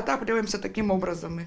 Отапливаемся таким образом,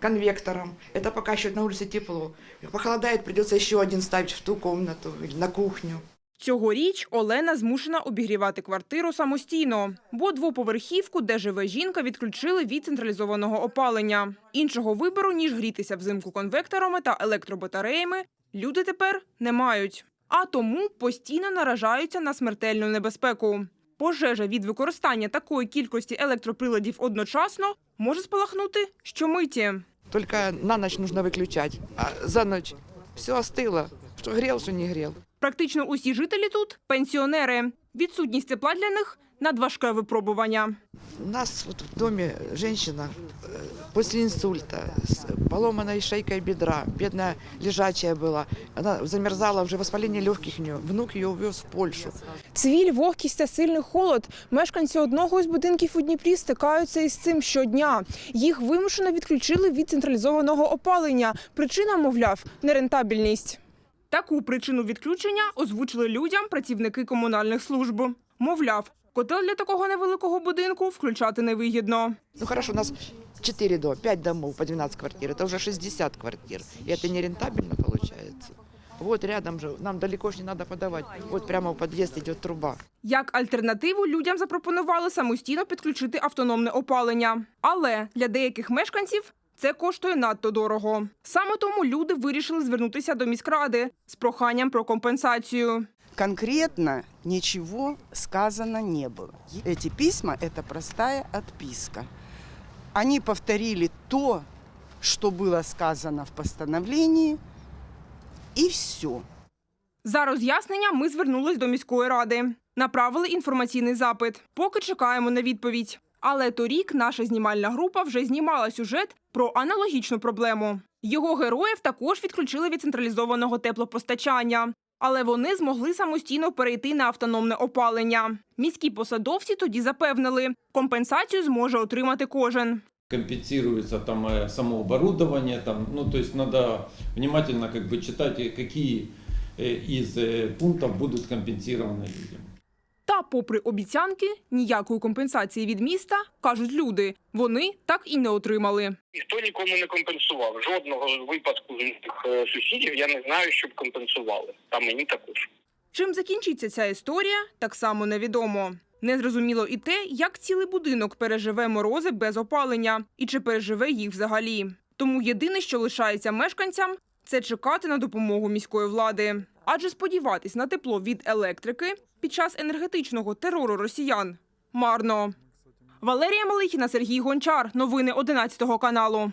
конвектором. Это пока еще на улице тепло. Похолодает, придется еще один ставить в ту комнату на кухню. Цьогоріч Олена змушена обігрівати квартиру самостійно, бо двоповерхівку, де живе жінка, відключили від централізованого опалення. Іншого вибору, ніж грітися взимку конвекторами та електробатареями, люди тепер не мають. А тому постійно наражаються на смертельну небезпеку. Пожежа від використання такої кількості електроприладів одночасно може спалахнути щомиті. Только на ніч потрібно виключати, а за ніч все остило, що грів, що не грів. Практично усі жителі тут пенсіонери. Відсутність тепла для них надважке випробування. У нас вот в доме женщина э, после инсульта с поломанной шейкой бедра, бедная лежачая была. Она замерзала, уже воспаление легких у нее. Внук ее увез в Польшу. Цвіль, вогкість та сильний холод. Мешканці одного із будинків у Дніпрі стикаються із цим щодня. Їх вимушено відключили від централізованого опалення. Причина, мовляв, нерентабельність. Таку причину відключення озвучили людям працівники комунальних служб. Мовляв, котел для такого невеликого будинку включати невигідно. Ну хорошо, у нас 4 дома, 5 домов по 12 квартир. Это уже 60 квартир. И это нерентабельно получается. Вот рядом же, нам далеко ж не надо подавать. Вот прямо в подъезд идет труба. Як альтернативу людям запропонували самостійно підключити автономне опалення. Але для деяких мешканців це коштує надто дорого. Саме тому люди вирішили звернутися до міськради з проханням про компенсацію. Конкретно ничего сказано не было. Эти письма – это простая отписка. Они повторили то, что было сказано в постановлении, и все. За роз'яснення ми звернулись до міської ради. Направили інформаційний запит. Поки чекаємо на відповідь. Але торік наша знімальна група вже знімала сюжет про аналогічну проблему. Його героїв також відключили від централізованого теплопостачання. Але вони змогли самостійно перейти на автономне опалення. Міські посадовці тоді запевнили, компенсацію зможе отримати кожен. компенсируется там э, само оборудование, там, ну то есть надо внимательно как бы читать, э, какие э, из э, пунктов будут компенсированы людям. Попри обіцянки, ніякої компенсації від міста кажуть люди. Вони так і не отримали. Ніхто нікому не компенсував. Жодного випадку з моїх е, сусідів я не знаю, щоб компенсували. Та мені також. Чим закінчиться ця історія, так само невідомо. Незрозуміло і те, як цілий будинок переживе морози без опалення і чи переживе їх взагалі. Тому єдине, що лишається мешканцям, це чекати на допомогу міської влади. Адже сподіватись на тепло від електрики під час енергетичного терору росіян марно. Валерія Малихіна, Сергій Гончар. Новини 11 каналу.